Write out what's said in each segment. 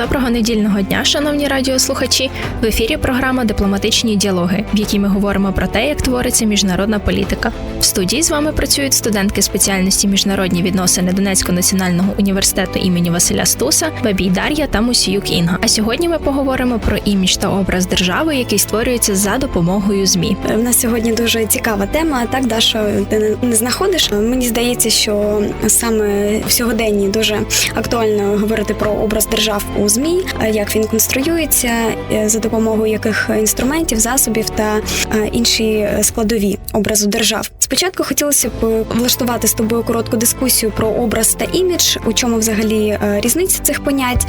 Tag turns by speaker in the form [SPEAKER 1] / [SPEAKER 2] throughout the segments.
[SPEAKER 1] Доброго недільного дня, шановні радіослухачі. В ефірі програма Дипломатичні діалоги, в якій ми говоримо про те, як твориться міжнародна політика. В студії з вами працюють студентки спеціальності міжнародні відносини Донецького національного університету імені Василя Стуса, Бабій Дар'я та Мусіюк Інга. А сьогодні ми поговоримо про імідж та образ держави, який створюється за допомогою змі.
[SPEAKER 2] У нас сьогодні дуже цікава тема. Так, Даша, ти не- не знаходиш. Мені здається, що саме в сьогоденні дуже актуально говорити про образ держав у змі, е, як він конструюється, е, за допомогою яких інструментів, засобів та е, інші складові образу держав. Спочатку хотілося б влаштувати з тобою коротку дискусію про образ та імідж, у чому взагалі різниця цих понять,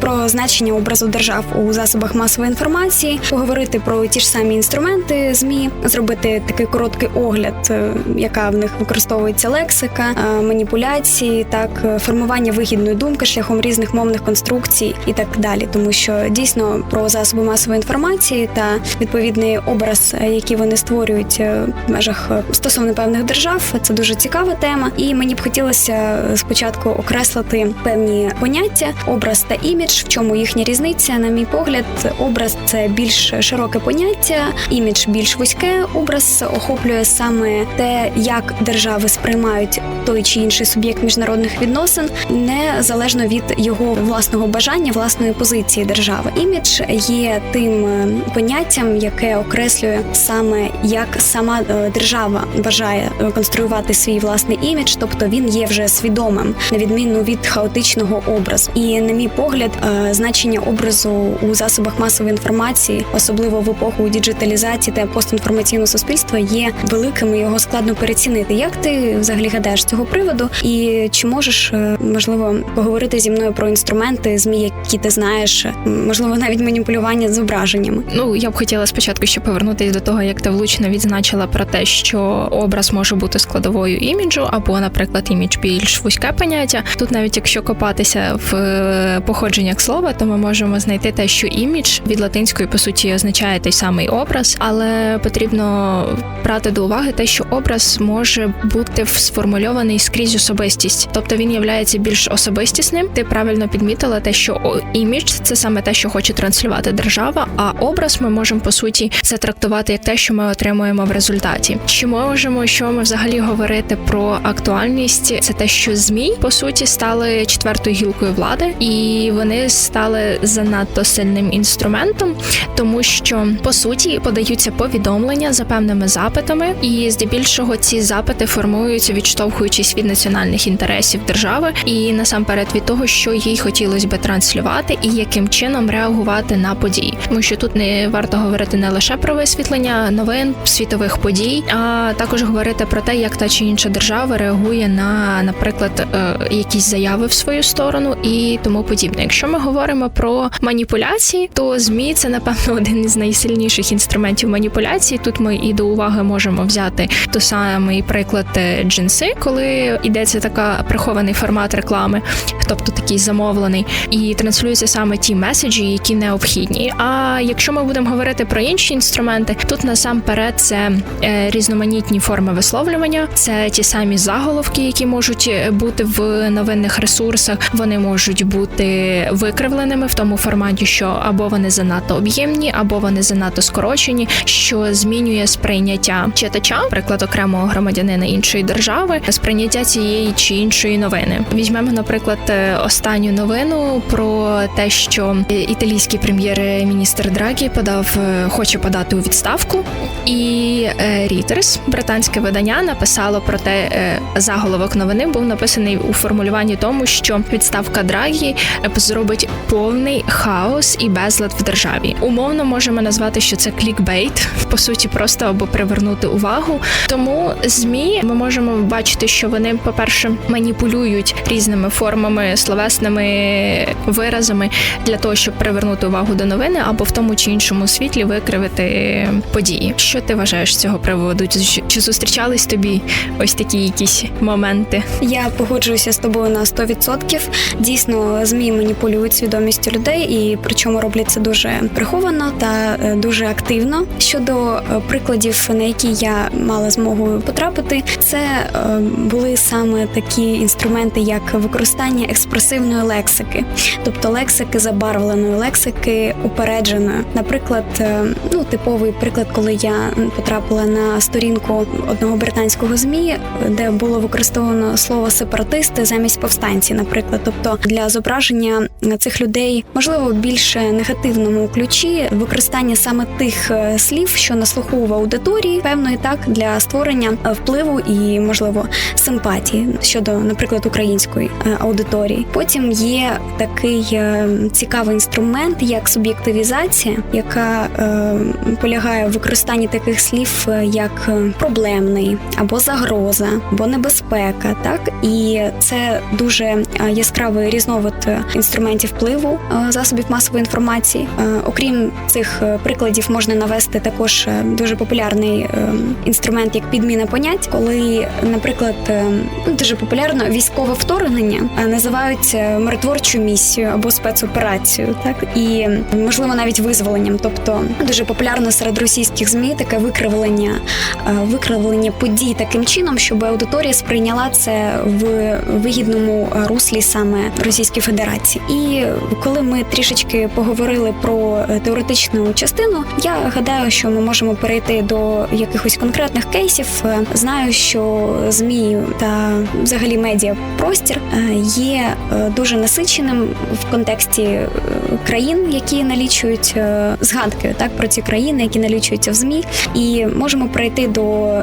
[SPEAKER 2] про значення образу держав у засобах масової інформації, поговорити про ті ж самі інструменти змі, зробити такий короткий огляд, яка в них використовується лексика, маніпуляції, так формування вигідної думки шляхом різних мовних конструкцій і так далі, тому що дійсно про засоби масової інформації та відповідний образ, е, який вони створюють е, в межах е, стосовно певних держав, це дуже цікава тема. І мені б хотілося спочатку окреслити певні поняття, образ та імідж, в чому їхня різниця. На мій погляд, образ це більш широке поняття, імідж більш вузьке. Образ охоплює саме те, як держави сприймають той чи інший суб'єкт міжнародних відносин, незалежно від його власного бажання, власної позиції держави. Імідж є тим е, поняттям, яке окреслює саме як сама е, держава бажає конструювати свій власний імідж, тобто він є вже свідомим, на відміну від хаотичного образу. І на мій погляд, е, значення образу у засобах масової інформації, особливо в епоху діджиталізації та постінформаційного суспільства, є великим і його складно перецінити. Як ти взагалі гадаєш з цього приводу? І чи можеш можливо поговорити зі мною про інструменти змі, які ти знаєш, можливо, навіть маніпулювання зображеннями?
[SPEAKER 1] Ну я б хотіла спочатку ще повернутися до того, як ти влучно відзначила про те, що образ може бути складовою іміджу, або, наприклад, імідж більш вузьке поняття. Тут, навіть якщо копатися в е, походженнях слова, то ми можемо знайти те, що імідж від латинської по суті означає той самий образ, але потрібно брати до уваги те, що образ може бути сформульований скрізь особистість, тобто він являється більш особистісним. Ти правильно підмітила те, що імідж це саме те, що хоче транслювати держава. А образ ми можемо по суті це трактувати як те, що ми отримуємо в результаті. Чи можемо що ми взагалі говорити про актуальність? Це те, що змі по суті стали четвертою гілкою влади, і вони стали занадто сильним інструментом, тому що по суті подаються повідомлення за певними запитами, і здебільшого ці запити формуються, відштовхуючись від національних інтересів держави, і насамперед від того, що їй хотілося би транслювати, і яким чином реагувати на події, тому що тут не варто говорити не лише про висвітлення новин світових подій, а також говорити про те, як та чи інша держава реагує на, наприклад, е, якісь заяви в свою сторону і тому подібне. Якщо ми говоримо про маніпуляції, то змі це напевно один із найсильніших інструментів маніпуляції. Тут ми і до уваги можемо взяти той самий приклад е, джинси, коли йдеться така прихований формат реклами, тобто такий замовлений, і транслюються саме ті меседжі, які необхідні. А якщо ми будемо говорити про інші інструменти, тут насамперед це е, різноманітні форми висловлювання, це ті самі заголовки, які можуть е, бути в новинних ресурсах. Вони можуть бути викривленими в тому форматі, що або вони занадто об'ємні, або вони занадто скорочені, що змінює сприйняття читача, приклад окремого громадянина іншої держави, сприйняття цієї чи іншої новини. Візьмемо, наприклад, е, останню новину про те, що італійський прем'єр-міністр Драгі подав, е, хоче подати у відставку, і е, Reuters, британське видання, написало про те, е, заголовок новини був написаний у формулюванні тому, що відставка Драгі зробить повний хаос і безлад в державі. Умовно можемо назвати, що це клікбейт, по суті, просто або привернути увагу. Тому змі ми можемо бачити, що вони, по-перше, маніпулюють різними формами словесними виразами для того, щоб привернути увагу до новини, або в тому чи іншому світлі викривити події. Що ти вважаєш з цього приводу? Чи- зустрічались тобі ось такі якісь моменти?
[SPEAKER 2] Я погоджуюся з тобою на 100%. Дійсно, змі маніпулюють свідомістю людей, і причому роблять це дуже приховано та е, дуже активно. Щодо е, прикладів, на які я мала змогу потрапити, це е, були саме такі інструменти, як використання експресивної лексики, тобто лексики забарвленої, лексики упередженої. Наприклад, е, ну типовий приклад, коли я потрапила на сторінку одного британського змі, де було використовано слово сепаратисти замість повстанці, наприклад, тобто для зображення цих людей, можливо, в більш негативному ключі використання саме тих е, слів, що на слуху в аудиторії, певної так для створення е, впливу і можливо симпатії щодо, наприклад, української е, аудиторії. Потім є такий цікавий інструмент, як суб'єктивізація, яка е, полягає в використанні таких слів, як проблемний або загроза, або небезпека. Так і це дуже яскравий різновид е, інструментів впливу е, засобів масової інформації. Е, Окрім цих е, прикладів, можна навести також дуже популярний інструмент як підміна понять, коли, наприклад, ну, дуже популярно військове вторгнення називають миротворчу місію або спецоперацію, так і можливо навіть визволенням. Тобто дуже популярно серед російських змі таке викривлення, викривлення подій таким чином, щоб аудиторія сприйняла це в вигідному руслі саме Російської Федерації. І коли ми трішечки поговорили про е, теоретичну частину, я гадаю, що ми можемо перейти до якихось конкретних кейсів. Е, Знаю, що змі та взагалі медіа простір е, є дуже насиченим в контексті країн, які налічують згадки так про ці країни, які налічуються в змі, і можемо перейти до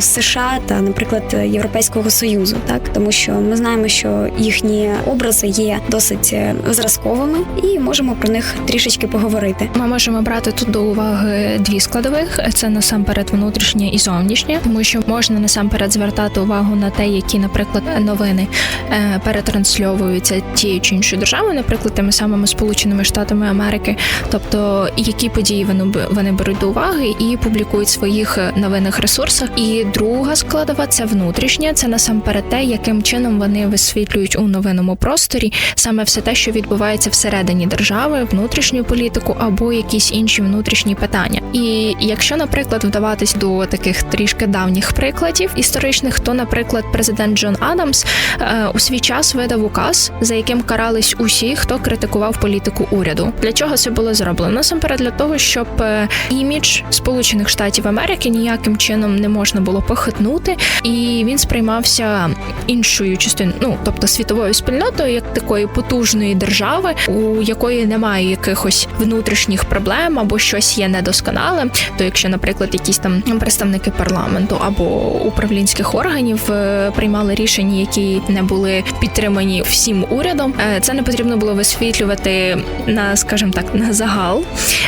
[SPEAKER 2] США та, наприклад, Європейського союзу, так тому що ми знаємо, що їхні образи є досить зразковими, і можемо про них трішечки поговорити.
[SPEAKER 1] Ми можемо брати тут до уваги дві складових: це насамперед внутрішнє і зовнішнє, тому що можна насамперед звертати увагу на те, які, наприклад, новини е, перетрансльовуються тією чи іншою державою, наприклад, тими самими Сполученими Штатами Америки, тобто які події вони вони беруть до уваги і публікують в своїх е, новинних ресурсах. І друга складова це внутрішня, це насамперед те, яким чином вони висвітлюють у новинному просторі саме все те, що відбувається всередині держави, внутрішню політику або якісь інші внутрішні питання. І якщо, наприклад, вдаватись до таких трішки давніх прикладів історичних, то, наприклад, президент Джон Адамс е, у свій час видав указ, за яким карались усі, хто критикував політику уряду. Для чого це було зроблено? Насамперед для того, щоб е, імідж Сполучених Штатів Америки ніяким чином не можна було похитнути, і він сприймався іншою частиною, ну тобто світовою спільнотою, як такої потужної держави, у якої немає якихось внутрішніх проблем або щось є недосконале. То якщо, наприклад, якісь там представники парламенту або управлінських органів е, приймали рішення, які не були підтримані всім урядом, е, це не потрібно було висвітлювати на, скажімо так, на загал,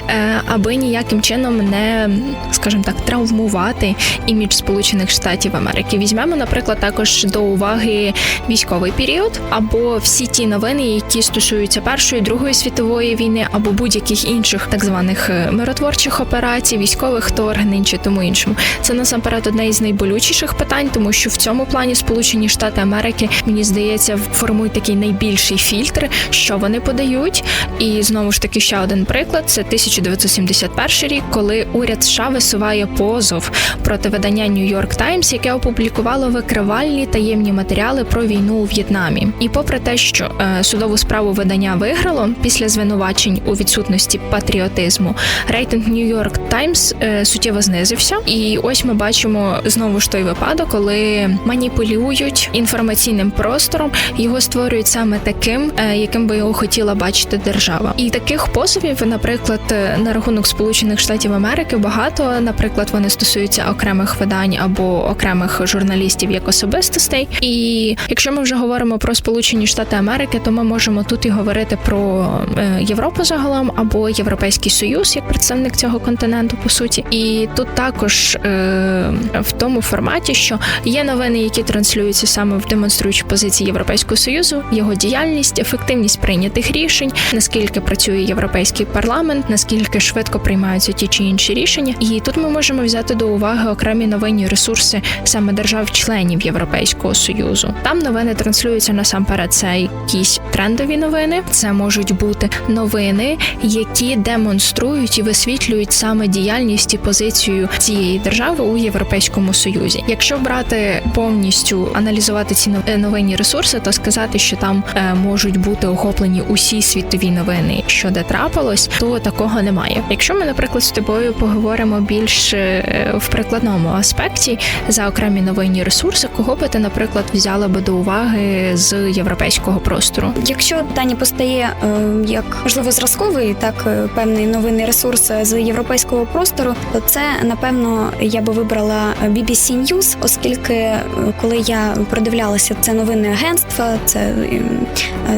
[SPEAKER 1] е, аби ніяким чином не, скажімо так, травмувати імідж Сполучених Штатів Америки. Візьмемо, наприклад, також до уваги військовий період або всі ті новини, які стосуються першої другої світової війни, або будь-яких інших так званих е, миротворчих операцій, військових вторгнень чи тому іншому. Це насамперед одне із найболючіших питань, тому що в цьому плані Сполучені Штати Америки мені здається формують такий найбільший фільтр, що вони подають. І знову ж таки ще один приклад: це 1971 рік, коли уряд США висуває позов проти видання York Times, яке опублікувало викривальні таємні матеріали про війну у В'єтнамі. І попри те, що е, судову справу видання виграло після звинувачень у відсутності патріотизму, рейтинг New York Times е, суттєво знизився. І ось ми бачимо знову ж той випадок, коли маніпулюють інформаційним простором, його створюють саме таким, е, яким би його хотіла бачити держава. І таких позовів, наприклад, е, на рахунок Сполучених Штатів Америки багато. Наприклад, вони стосуються окремих видань або окремих журналістів як особистостей. І якщо ми вже говоримо про Сполучені Штати Америки, то ми можемо тут і говорити про е, Європу загалом або Європейський Союз як представник цього континенту, по суті. І тут також е, в тому форматі, що є новини, які транслюються саме в демонструючі позиції Європейського союзу, його діяльність, ефективність прийнятих рішень, наскільки працює європейський парламент, наскільки швидко приймаються ті чи інші рішення. І тут ми можемо взяти до уваги окремі новинні ресурси саме держав-членів Європейського союзу. Там новини транслюються насамперед. Це якісь трендові новини, це можуть бути новини, які демонструють і висвітлюють саме діяльність і позицію цієї держави у Європейському Союзі. Якщо брати повністю аналізувати ці е, новинні ресурси, то сказати, що там е, можуть бути охоплені усі світові новини, що де трапилось, то такого немає. Якщо ми, наприклад, з тобою поговоримо більш е, в прикладному аспекті за окремі новинні ресурси, кого би ти, наприклад, взяла би до уваги з європейського простору?
[SPEAKER 2] Якщо питання постає е, як можливо зразковий, так е, певний новинний ресурс з європейського простору, то це напевно я би вибрала BBC News, оскільки е, коли я продивлялася це новинне агентство, це е,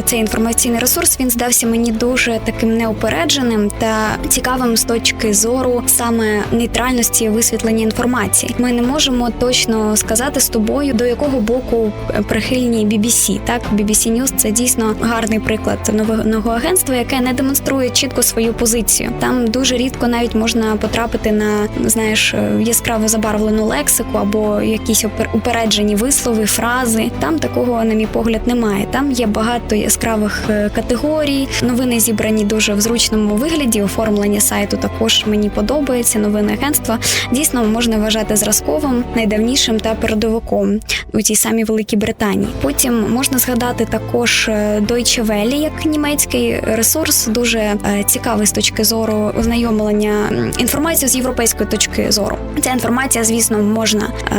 [SPEAKER 2] цей інформаційний ресурс, він здався мені дуже таким неупередженим та цікавим з точки зору саме нейтральності висвітлення інформації. Ми не можемо точно сказати з тобою, до якого боку прихильні BBC. Так, BBC News – це дійсно гарний приклад нового агентства, яке не демонструє чітко свою позицію. Там дуже рідко навіть можна потрапити на знаєш яскраво забарвлену лексику або якісь упереджені вислови, фрази. Там такого, на мій погляд, немає. Там є багато яскравих е, категорій. Новини зібрані дуже в зручному вигляді. Оформлення сайту також мені подобається. Новини агентства дійсно можна вважати зразковим, найдавнішим та передовиком у тій самій Великій Британії. Потім можна згадати також е, Deutsche Welle як німецький ресурс, дуже е, цікавий з точки зору ознайомлення м, інформацією з європейської точки зору. Ця інформація, звісно, можна е,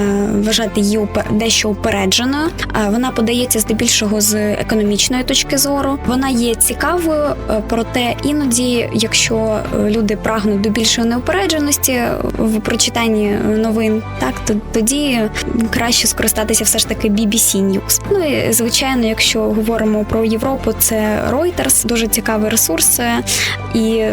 [SPEAKER 2] вважати її дещо упередженою. Е, Вона подається здебільшого з економічної точки зору. Вона є цікавою, проте іноді, якщо люди прагнуть до більшої неупередженості в прочитанні новин, так то тоді краще скористатися все ж таки BBC News. Ну і звичайно, якщо говоримо про Європу, це Reuters, дуже цікавий ресурс, е, і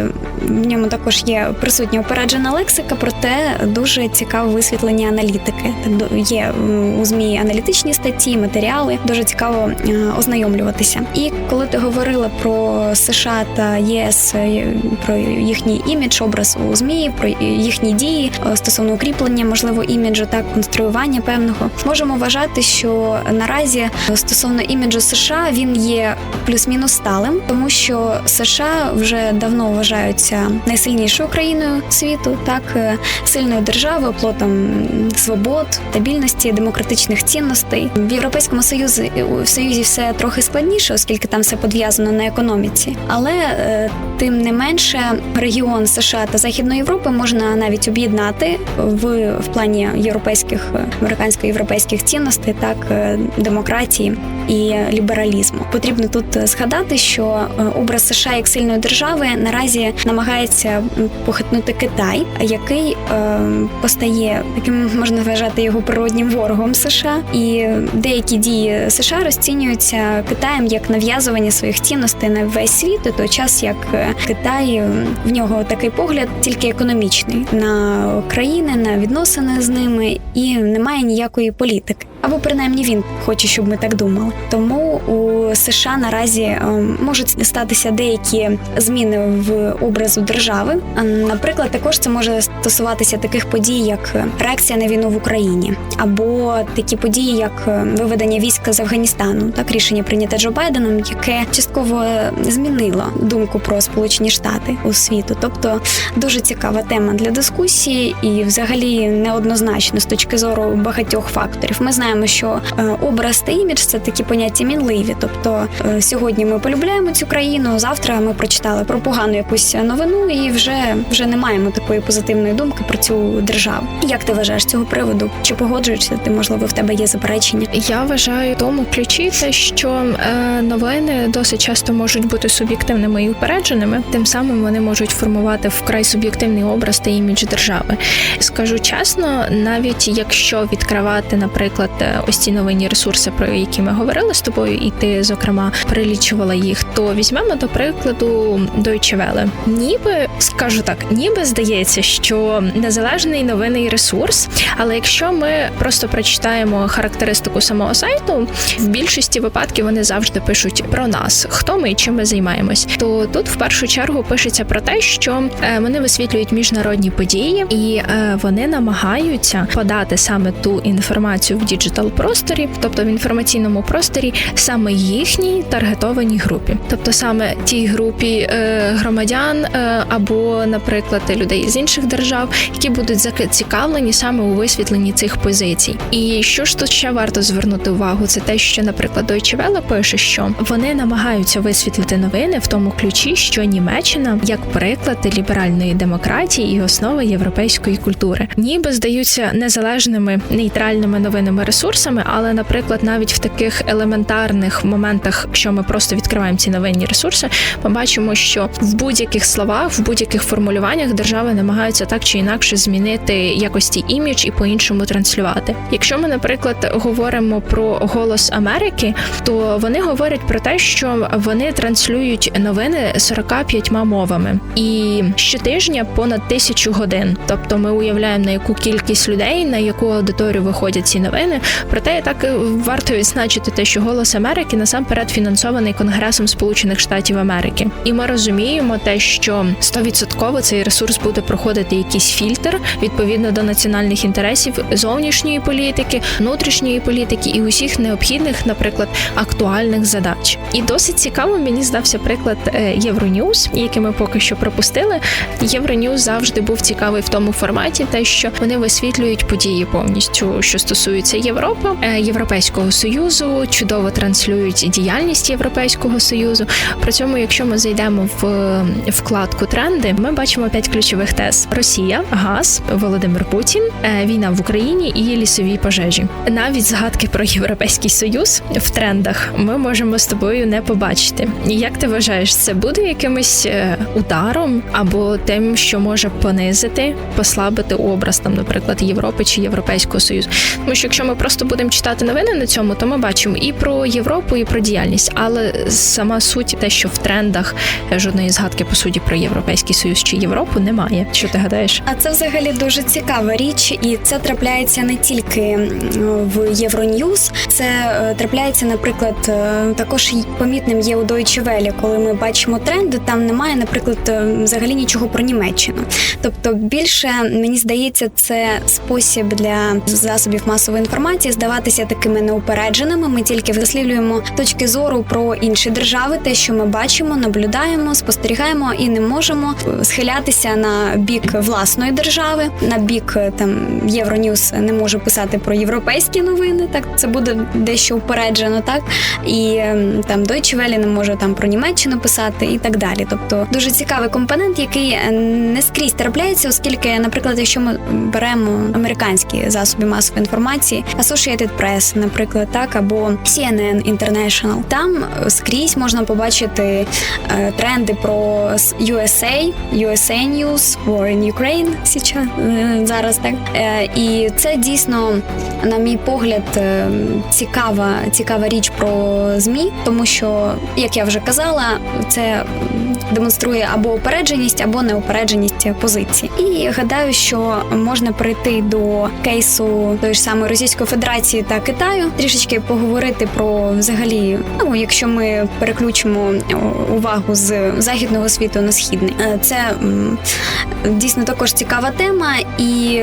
[SPEAKER 2] в ньому також є присутня опереджена лексика, проте дуже цікаве висвітлення аналітики. До- є у змі аналітичні статті, матеріали. Дуже цікаво е, ознайомлюватися. І коли ти говорила про США та ЄС, е, про їхній імідж, образ у змі, про їхні дії стосовно укріплення, можливо, іміджу та конструювання певного, можемо вважати, що наразі стосовно іміджу США він є плюс-мінус сталим, тому що США вже давно вважаються найсильнішою країною світу, так е, сильною державою, плотом свобод, стабільності, демократичних цінностей. В Європейському Союзі в Союзі все трохи складніше, оскільки там все подв'язано на економіці. Але е, тим не менше регіон США та Західної Європи можна навіть об'єднати в, в плані європейських американсько-європейських цінностей, так е, демократії і лібералізму. Потрібно тут згадати, що е, образ США як сильної держави наразі намагається похитнути Китай, який е, постає таким, можна вважати його природнім ворогом США, і деякі дії США розцінюються Китаєм як нав'язування своїх цінностей на весь світ, у той час як Китай в нього такий погляд тільки економічний на країни, на відносини з ними, і немає ніякої політики. Або принаймні він хоче, щоб ми так думали. Тому у США наразі е, можуть статися деякі зміни в образу держави. Наприклад, також це може стосуватися таких подій, як реакція на війну в Україні, або такі події, як е, виведення військ з Афганістану, так рішення прийняте Джо Байденом, яке частково змінило думку про Сполучені Штати у світу. Тобто дуже цікава тема для дискусії, і взагалі неоднозначно з точки зору багатьох факторів. Ми знаємо. Знаємо, що е, образ та імідж це такі поняття мінливі. Тобто е, сьогодні ми полюбляємо цю країну, завтра ми прочитали про погану якусь новину і вже, вже не маємо такої позитивної думки про цю державу. Як ти вважаєш цього приводу? Чи погоджуєшся ти? Можливо, в тебе є заперечення?
[SPEAKER 1] Я вважаю тому ключі те, що е, новини досить часто можуть бути суб'єктивними і упередженими. Тим самим вони можуть формувати вкрай суб'єктивний образ та імідж держави. Скажу чесно, навіть якщо відкривати, наприклад, ось ці новинні ресурси, про які ми говорили з тобою, і ти зокрема перелічувала їх, то візьмемо до прикладу Deutsche Welle. Ніби скажу так, ніби здається, що незалежний новинний ресурс, але якщо ми просто прочитаємо характеристику самого сайту, в більшості випадків вони завжди пишуть про нас, хто ми і чим ми займаємось. То тут в першу чергу пишеться про те, що е, вони висвітлюють міжнародні події, і е, вони намагаються подати саме ту інформацію в діджитал просторі, тобто в інформаційному просторі, саме їхній таргетованій групі, тобто саме тій групі е, громадян е, або, наприклад, людей з інших держав, які будуть зацікавлені саме у висвітленні цих позицій. І що ж тут ще варто звернути увагу, це те, що, наприклад, Deutsche Welle пише, що вони намагаються висвітлити новини в тому ключі, що Німеччина як приклад ліберальної демократії і основа європейської культури, ніби здаються незалежними нейтральними новинними ресурсами, але, наприклад, навіть в таких елементарних моментах, що ми просто відкриваємо ці новинні ресурси, ми бачимо, що в будь-яких словах, в будь-яких формулюваннях держави намагаються так чи інакше змінити якості імідж і по-іншому транслювати. Якщо ми, наприклад, говоримо про голос Америки, то вони говорять про те, що вони транслюють новини 45 мовами, і щотижня понад тисячу годин. Тобто, ми уявляємо на яку кількість людей, на яку аудиторію виходять ці новини. Проте так е, варто відзначити те, що голос Америки насамперед фінансований Конгресом Сполучених Штатів Америки, і ми розуміємо те, що 100% цей ресурс буде проходити якийсь фільтр відповідно до національних інтересів зовнішньої політики, внутрішньої політики і усіх необхідних, наприклад, актуальних задач. І досить цікаво мені здався приклад е, Євроньюз, який ми поки що пропустили. Євроньюз завжди був цікавий в тому форматі, те, що вони висвітлюють події повністю, що стосуються Європи, е, Європейського союзу, чудово транслюють діяльність Європейського союзу. При цьому, якщо ми зайдемо в е, вкладку тренди, ми бачимо п'ять ключових тез: Росія, газ, Володимир Путін, е, війна в Україні і лісові пожежі. Навіть згадки про європейський союз в трендах ми можемо з тобою не побачити. Як ти вважаєш, це буде якимось ударом або тим, що може понизити, послабити образ там, наприклад, Європи чи Європейського союзу? Тому що якщо ми просто будемо читати новини на цьому, то ми бачимо і про Європу, і про діяльність, але сама суть те, що в трендах жодної згадки по суті про європейський союз чи Європу немає. Що ти гадаєш?
[SPEAKER 2] А це взагалі дуже цікава річ, і це трапляється не тільки в Євроньюз, це е, трапляється, наприклад, е, також помітним є у Deutsche Welle, коли ми бачимо тренди. Там немає, наприклад, е, взагалі нічого про Німеччину. Тобто, більше мені здається, це спосіб для засобів масової інформації здаватися такими неупередженими. Ми тільки висловлюємо точки зору про інші держави, те, що ми бачимо, наблюдаємо, спостерігаємо і не можемо схилятися на бік власної держави, на бік е, там Євроньюз не може писати про європейські новини. Так це буде дещо упереджено, так і ем, там Deutsche Welle не може там про Німеччину писати і так далі. Тобто дуже цікавий компонент, який е, не скрізь трапляється, оскільки, наприклад, якщо ми беремо американські засоби масової інформації, Associated Press, наприклад, так або CNN International, там е, скрізь можна побачити е, тренди про USA, USA News, War in Ukraine сейчас, е, зараз так. І це дійсно, на мій погляд, цікава, цікава річ про ЗМІ, тому що, як я вже казала, це демонструє або опередженість, або неопередженість позиції. І гадаю, що можна перейти до кейсу тої ж самої Російської Федерації та Китаю, трішечки поговорити про взагалі, ну якщо ми переключимо увагу з західного світу на східний, Е, це дійсно також цікава тема, і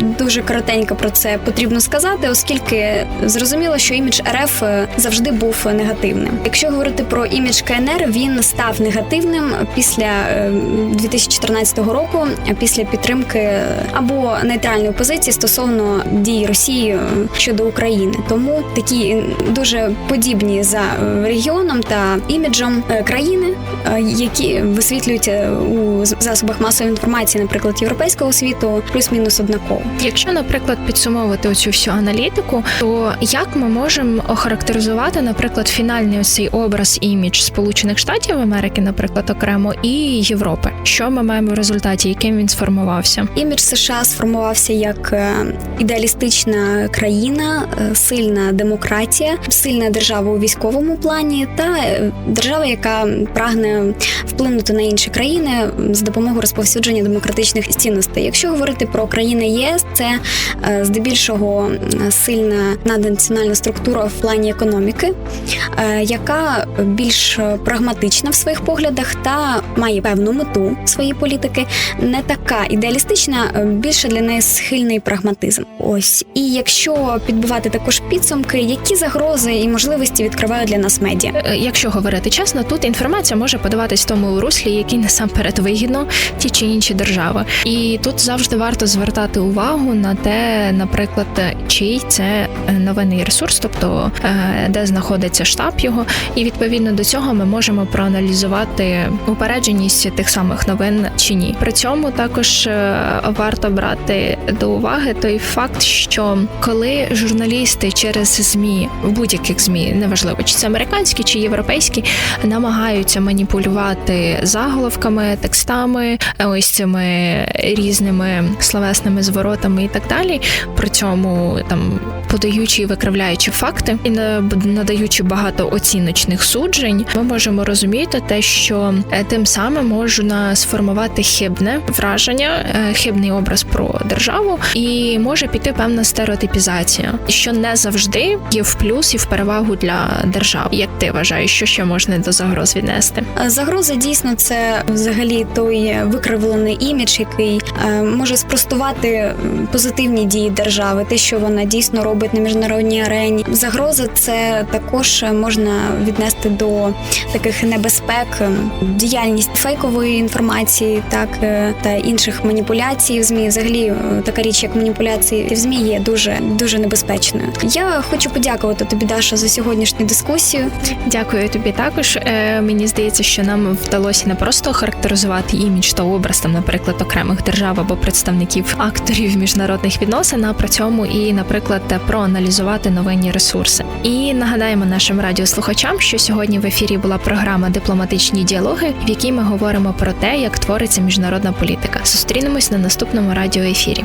[SPEAKER 2] дуже коротенько про це потрібно сказати, оскільки зрозуміло, що імідж РФ завжди був негативним. Якщо говорити про імідж КНР, він став негативним актуальним після е, 2014 року, е, після підтримки е, або нейтральної позиції стосовно дій Росії е, щодо України. Тому такі е, дуже подібні за е, регіоном та іміджем е, країни, е, які висвітлюють е, у засобах масової інформації, наприклад, європейського світу, плюс-мінус однаково.
[SPEAKER 1] Якщо, наприклад, підсумовувати оцю всю аналітику, то як ми можемо охарактеризувати, наприклад, фінальний цей образ імідж Сполучених Штатів Америки, наприклад, окремо, і Європи? Що ми маємо в результаті, яким він сформувався?
[SPEAKER 2] Імідж США сформувався як е, ідеалістична країна, е, сильна демократія, сильна держава у військовому плані та е, держава, яка прагне вплинути на інші країни з допомогою розповсюдження демократичних цінностей. Якщо говорити про країни ЄС, це здебільшого сильна наднаціональна структура в плані економіки, яка більш прагматична в своїх поглядах та має певну мету своєї політики, не така ідеалістична, е, більше для неї схильний прагматизм. Ось і якщо підбивати також підсумки, які загрози і можливості відкривають для нас медіа.
[SPEAKER 1] Е, Якщо говорити чесно, тут інформація може подаватись в тому руслі, який насамперед вигідно ті чи інші держави. І тут завжди варто звертати увагу на те, наприклад, чий це е, новинний ресурс, тобто де знаходиться штаб його, і відповідно до цього ми можемо проаналізувати упередженість тих самих новин чи ні. При цьому також е, варто брати до уваги той факт, що коли журналісти через змі в будь-яких змі, неважливо чи це американські чи європейські, намагаються маніпулювати заголовками, текстами, е, ось цими різними словесними зворотами і так далі. При цьому там подаючи і викривляючи факти і на- надаючи багато оціночних суджень, ми можемо розуміти те, що тим самим можна сформувати хибне враження, е, хибний образ про державу, і може піти певна стереотипізація, що не завжди є в плюс і в перевагу для держав. Як ти вважаєш, що ще можна до загроз віднести?
[SPEAKER 2] Е, Загроза дійсно це взагалі той викривлений імідж, який е, може спростувати позитивні дії держави, те, що вона дійсно робить на міжнародній арені. Загроза це також можна віднести до таких небезпек, діяльність фейкової інформації, так е, та інших маніпуляцій в змі. Взагалі, е, така річ, як маніпуляції в змі, є дуже дуже небезпечною. Я хочу подякувати тобі, Даша, за сьогоднішню дискусію.
[SPEAKER 1] Дякую тобі також. Е, мені здається, що нам вдалося не просто характеризувати імідж та образ там, наприклад, окремих держав або представників акторів міжнародних відносин, а при цьому і, наприклад, проаналізувати новинні ресурси. І нагадаємо нашим радіослухачам, що сьогодні в ефірі була програма Дипломатичні діалоги, в якій ми говоримо про те, як твориться міжнародна політика. Зустрінемось на наступному радіоефірі.